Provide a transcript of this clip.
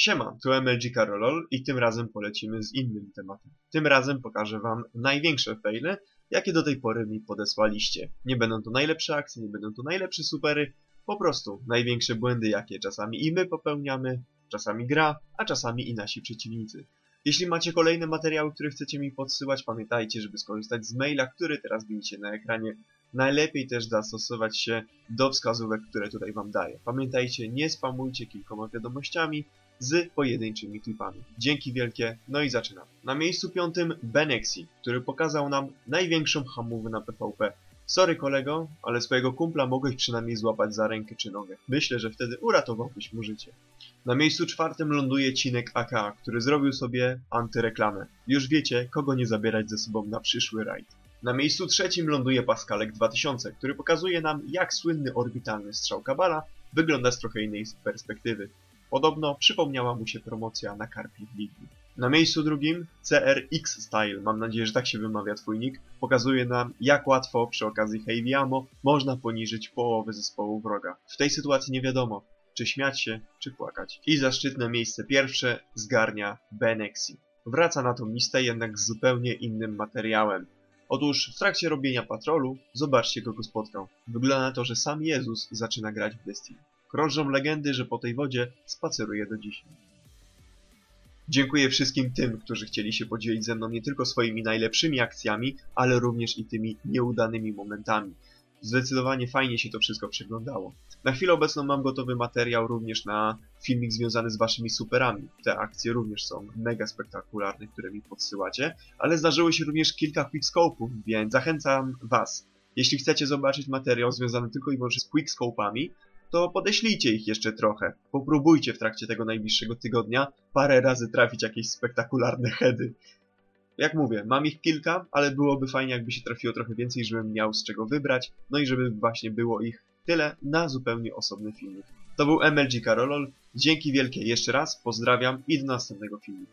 Siema, tu MLG Karolol i tym razem polecimy z innym tematem. Tym razem pokażę wam największe faile, jakie do tej pory mi podesłaliście. Nie będą to najlepsze akcje, nie będą to najlepsze supery, po prostu największe błędy, jakie czasami i my popełniamy, czasami gra, a czasami i nasi przeciwnicy. Jeśli macie kolejne materiały, które chcecie mi podsyłać, pamiętajcie, żeby skorzystać z maila, który teraz widzicie na ekranie. Najlepiej też zastosować się do wskazówek, które tutaj Wam daję. Pamiętajcie, nie spamujcie kilkoma wiadomościami z pojedynczymi klipami. Dzięki wielkie, no i zaczynam. Na miejscu piątym Benexi, który pokazał nam największą hamówę na PvP. Sorry kolego, ale swojego kumpla mogłeś przynajmniej złapać za rękę czy nogę. Myślę, że wtedy uratowałbyś mu życie. Na miejscu czwartym ląduje Cinek AK, który zrobił sobie antyreklamę. Już wiecie, kogo nie zabierać ze sobą na przyszły rajd. Na miejscu trzecim ląduje Paskalek 2000, który pokazuje nam, jak słynny orbitalny strzał Kabala wygląda z trochę innej perspektywy. Podobno przypomniała mu się promocja na karpi w Lidlu. Na miejscu drugim CRX Style, mam nadzieję, że tak się wymawia twój nick, pokazuje nam jak łatwo przy okazji Heavy Ammo można poniżyć połowę zespołu wroga. W tej sytuacji nie wiadomo, czy śmiać się, czy płakać. I zaszczytne miejsce pierwsze zgarnia Benexi. Wraca na tą listę jednak z zupełnie innym materiałem. Otóż w trakcie robienia patrolu, zobaczcie kogo spotkał. Wygląda na to, że sam Jezus zaczyna grać w Destiny. Krążą legendy, że po tej wodzie spaceruje do dzisiaj. Dziękuję wszystkim tym, którzy chcieli się podzielić ze mną nie tylko swoimi najlepszymi akcjami, ale również i tymi nieudanymi momentami. Zdecydowanie fajnie się to wszystko przeglądało. Na chwilę obecną mam gotowy materiał również na filmik związany z waszymi superami. Te akcje również są mega spektakularne, które mi podsyłacie, ale zdarzyło się również kilka quickscope'ów, więc zachęcam was. Jeśli chcecie zobaczyć materiał związany tylko i wyłącznie z quickscope'ami, to podeślijcie ich jeszcze trochę. Popróbujcie w trakcie tego najbliższego tygodnia parę razy trafić jakieś spektakularne heady. Jak mówię, mam ich kilka, ale byłoby fajnie jakby się trafiło trochę więcej, żebym miał z czego wybrać, no i żeby właśnie było ich tyle na zupełnie osobny filmik. To był MLG Karolol, dzięki wielkie jeszcze raz, pozdrawiam i do następnego filmiku.